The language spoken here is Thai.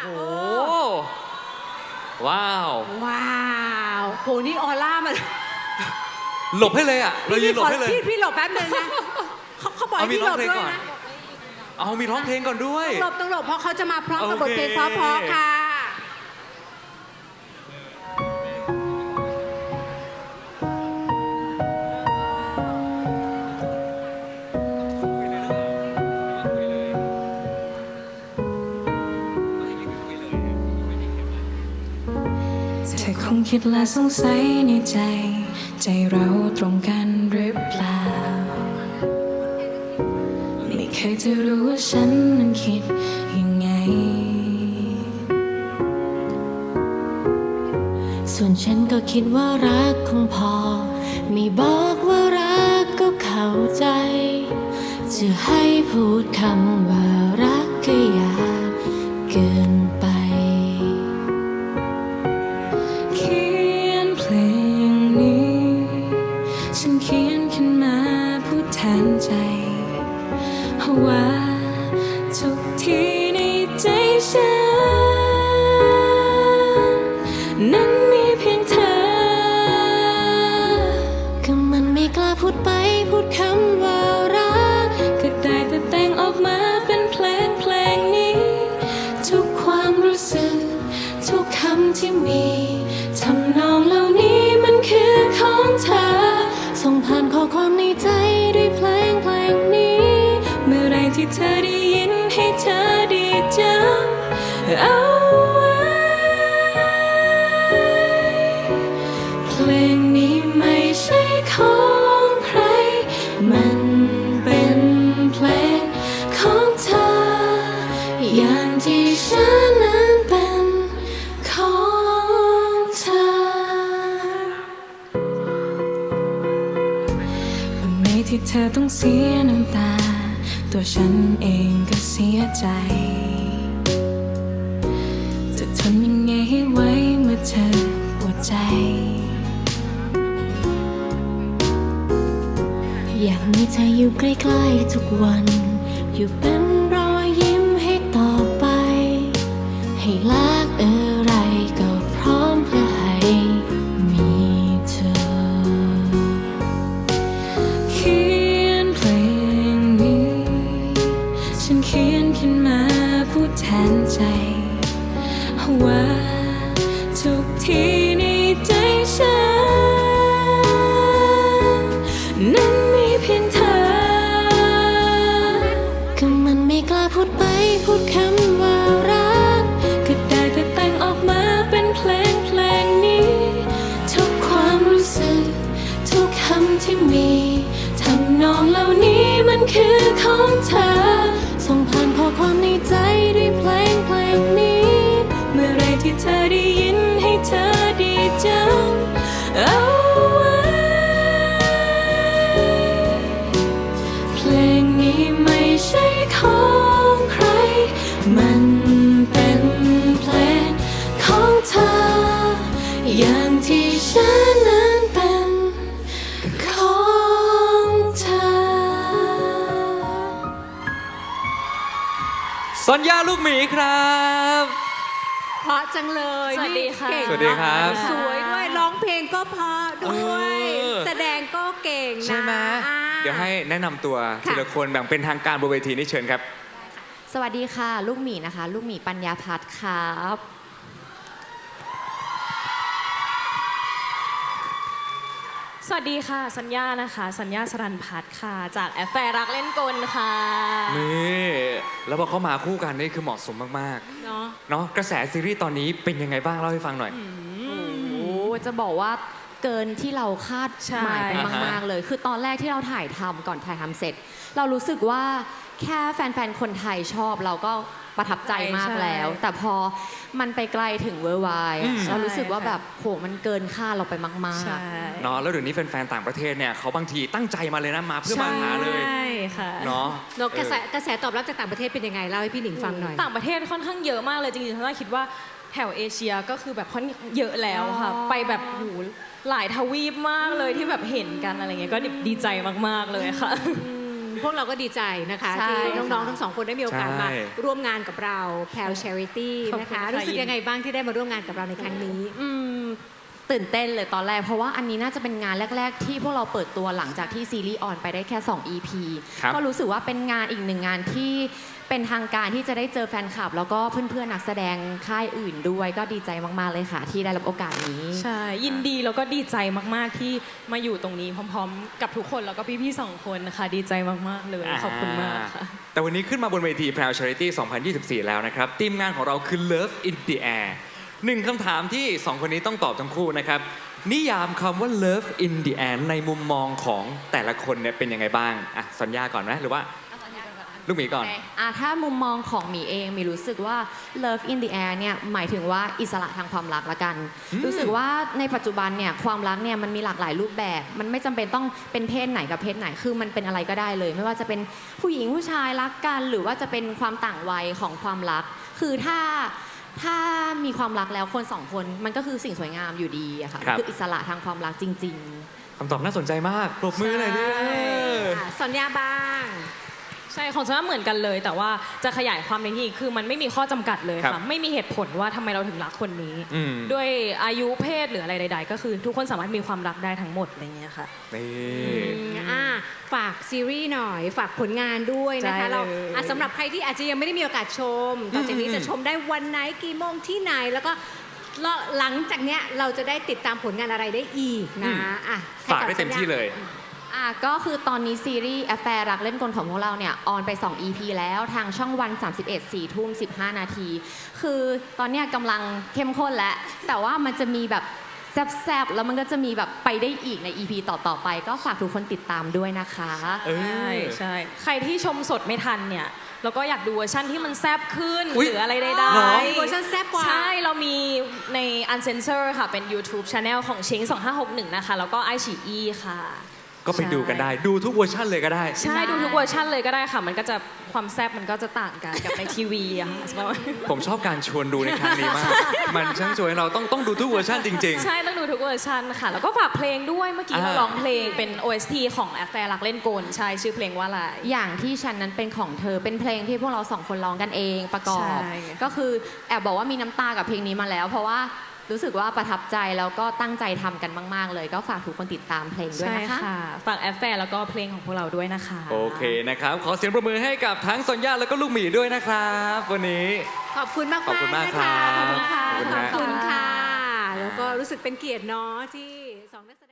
โอ้โห ว้าว ว้าวโหนี่ออร่ามันหลบให้เลยอะ เรายืนหลบให้เลย พี่พี่หลบแป๊บนึงนะเขาเขาบอกเอาให้มีพี่หร้ลองบเพลงด้วยก่อนนะ เอามีร้องเพลงก่อนด้วย หลบต้องหลบเพราะเขาจะมาพร้อมกับบทเพลงโอเคเพราะๆค่ะ อคงคิดและสงสัยในใจ ใจเราตรงกันหรือเปล่า ไม่เคยจะรู้ว่าฉันนั้นคิดยังไง ส่วนฉันก็คิดว่ารักคงพอ ไม่บอกว่ารักก็เข้าใจ จะให้พูดคำว่า เอาไว้เพลงนี้ไม่ใช่ของใคร มันเป็นเพลงของเธอ อย่างที่ฉันนั้นเป็นของเธอวันไหนที่เธอต้องเสียน้ำตา ตัวฉันเองก็เสียใจ ทนยังไงให้ไว้เมื่อเธอปวดใจ อยากมีเธออยู่ใกล้ๆทุกวัน อยู่เป็นรอยยิ้มให้ต่อไป ให้รักอะไรก็พร้อมเพื่อให้มีเธอ เขียนเพลงนี้ ฉันเขียนขึ้นมาพูดแทนใจ ว่าทุกทีในใจฉัน นั้นมีเพียงเธอก็มันไม่กล้าพูดไปพูดคำว่ารัก ก็ได้แต่แต่งออกมาเป็นเพลงเพลงนี้ ทุกความรู้สึก ทุกคำที่มีทำนองเหล่านี้มันคือของเธอ สัญญาลูกหมีครับ เพราะจังเลยสวัสดีค่ะ นี่เก่งสวัสดีครับสวยด้วยร้องเพลงก็เพราะด้วย เออ แสดงก็เก่งนะใช่ไหมอ่า เดี๋ยวให้แนะนำตัวค่ะ ทีละคนแบ่งเป็นทางการบนเวทีนี่เชิญครับ สวัสดีค่ะ ลูกหมีนะคะ ลูกหมีปัญญาพัฒน์ครับ สวัสดีค่ะ สัญญานะคะ สัญญาสรันพัฒน์ค่ะ จากแอฟแฟร์รักเล่นกลค่ะ นี่ แล้วพอเขามาคู่กันนี่คือเหมาะสมมากเนาะๆเนาะกระแสซีรีส์ตอนนี้เป็นยังไงบ้างเล่าให้ฟังหน่อย โอ้จะบอกว่าเกินที่เราคาดหมายไปใช่มาก ๆ เลย คือตอนแรกที่เราถ่ายทำก่อนถ่ายทำเสร็จ เรารู้สึกว่าแค่แฟน ๆ คนไทยชอบเราก็ประทับใจมากใช่แล้วแต่พอมันไปไกลถึงเวอร์ไวอืม เรารู้สึกว่าใช่ค่ะแบบโหมันเกินค่าเราไปมาก ใช่เนาะแล้วเดี๋ยวนี้แฟนๆต่างประเทศเนี่ยเขาบางทีตั้งใจมาเลยนะมาเพื่อมาหาเลย ใช่ ค่ะเนาะเนาะกระแสเออกระแสตอบรับจากต่างประเทศเป็นยังไงเล่าให้พี่หนิงฟังหน่อย ต่างประเทศค่อนข้างเยอะมากเลยจริงๆฉันว่าคิดว่าแถวเอเชียก็คือแบบค่อนเยอะแล้วค่ะอ๋อไปแบบโหหลายทวีปมากเลยที่แบบเห็นกันอะไรเงี้ยก็ดีใจมากๆเลยค่ะอืมพวกเราก็ดีใจนะคะใช่ที่น้องค่ะๆทั้งสองคนได้มีโอกาสใช่มาร่วมงานกับเราแพลวช h ริตี้ขอบนะคุณคะค่ะรู้สึกยินยังไงบ้างที่ได้มาร่วมงานกับเราในครั้งนี้อืม ตื่นเต้นเลยตอนแรก เพราะว่าอันนี้น่าจะเป็นงานแรก ๆ ที่พวกเราเปิดตัวหลังจากที่ซีรีส์ออนไปได้แค่ 2 EP ครับก็รู้สึกว่าเป็นงานอีกหนึ่งงานที่เป็นทางการที่จะได้เจอแฟนคลับ แล้วก็เพื่อนๆนักแสดงค่ายอื่นด้วยก็ดีใจมากๆเลยค่ะ ที่ได้รับโอกาสนี้ ใช่ ยินดีแล้วก็ดีใจมากๆที่มาอยู่ตรงนี้พร้อม ๆ กับทุกคนแล้วก็พี่ๆสองคนนะคะดีใจมากๆเลยขอบคุณมากค่ะแต่วันนี้ขึ้นมาบนเวที Proud Charity 2024 แล้วนะครับทีมงานของเราคือ Love in the Air หนึ่งคำถามที่2คนนี้ต้องตอบทั้งคู่นะครับ นิยามคำว่า Love in the Air ในมุมมองของแต่ละคนเนี่ยเป็นยังไงบ้างอะสัญญาก่อนไหมหรือว่าลูกหมีก่อน อะถ้ามุมมองของหมีเองหมีรู้สึกว่า love in the air เนี่ยหมายถึงว่าอิสระทางความรักละกัน รู้สึกว่าในปัจจุบันเนี่ยความรักเนี่ยมันมีหลากหลายรูปแบบ มันไม่จำเป็นต้องเป็นเพศไหนกับเพศไหนคือมันเป็นอะไรก็ได้เลย ไม่ว่าจะเป็นผู้หญิงผู้ชายรักกัน หรือว่าจะเป็นความต่างวัยของความรัก คือถ้า ถ้ามีความรักแล้วคนสองคนมันก็คือสิ่งสวยงามอยู่ดีอะค่ะครับ คืออิสระทางความรักจริงคำตอบน่าสนใจมากปรบมือหน่อยดิ ใช่อะสัญญาบ้าง ใช่ของฉันว่าเหมือนกันเลย แต่ว่าจะขยายความในที่คือมันไม่มีข้อจำกัดเลยครัค่ะบไม่มีเหตุผลว่าทำไมเราถึงรักคนนี้อืมด้วยอายุเพศหรืออะไรใด ๆ ก็คือทุกคนสามารถมีความรักได้ทั้งหมดอะไรเงี้ยค่ะนี่อ่าฝากซีรีส์หน่อยฝากผลงานด้วยนะคะได้เลยเราอะสำหรับใครที่อาจจะยังไม่ได้มีโอกาสชมต่อจากนี้อืมจะชมได้วันไหนกี่โมงที่ไหนแล้วก็แล้วหลังจากเนี้ยเราจะได้ติดตามผลงานอะไรได้อีกนะอะให้ฝากบได้เต็มที่เลยๆ อะก็คือตอนนี้ซีรีส์แอฟแฟร์รักเล่นกลของพวกเราเนี่ยออนไป 2 EP แล้วทางช่องวัน 31 4ทุ่ม 15 นาที คือตอนเนี้ยกำลังเข้มข้นแล้ว แต่ว่ามันจะมีแบบแซบๆ แล้วมันก็จะมีแบบไปได้อีกใน EP ต่อๆไป ก็ฝากทุกคนติดตามด้วยนะคะ เออ ใช่ใช่ ใครที่ชมสดไม่ทันเนี่ยแล้วก็อยากดูเวอร์ชันที่มันแซบขึ้น อุ๊ยหรืออะไรใดเหรอๆมีเวอร์ชันแซ่บกว่า ใช่ เรามีใน Uncensor ค่ะ เป็น YouTube Channel ของเชง2561 นะคะ แล้วก็ไอชีอีค่ะ ก็ไปดูกันได้ ดูทุกเวอร์ชันเลยก็ได้ ใช่ดูทุกเวอร์ชันเลยก็ได้ค่ะ มันก็จะความแซบมันก็จะต่างกันกับในทีวีอะค่ะผมชอบการชวนดูในครั้งนี้มาก มันช่างชวนให้เราต้องต้องดูทุกเวอร์ชันจริงใช่ต้องดูทุกเวอร์ชันค่ะ แล้วก็ฝากเพลงด้วยเมื่อกี้อ่าเราร้องเพลงเป็น OST ของแอฟแฟร์รักเล่นโกนใช่ชื่อเพลงว่าอะไรอย่างที่ฉันนั้นเป็นของเธอเป็นเพลงที่พวกเราสองคนร้องกันเองประกอบใช่ก็คือแอบบอกว่ามีน้ำตากับเพลงนี้มาแล้ว เพราะว่า รู้สึกว่าประทับใจแล้วก็ตั้งใจทำกันมาก ๆ เลย ก็ฝากทุกคนติดตามเพลงด้วยใช่นะคะ ค่ะฝากแอฟแฟร์แล้วก็เพลงของพวกเราด้วยนะคะๆโอเคนะครับ ขอเสียงประมือให้กับทั้งซอนย่าแล้วก็ลูกหมีด้วยนะครับ วันนี้ ขอบคุณมากขอบคุณมากนะครัคะบขอบคุณค่ะ ขอบคุณขฮะอบคุณค่ะ แล้วก็รู้สึกเป็นเกียรติเนาะที่สองนักแสดง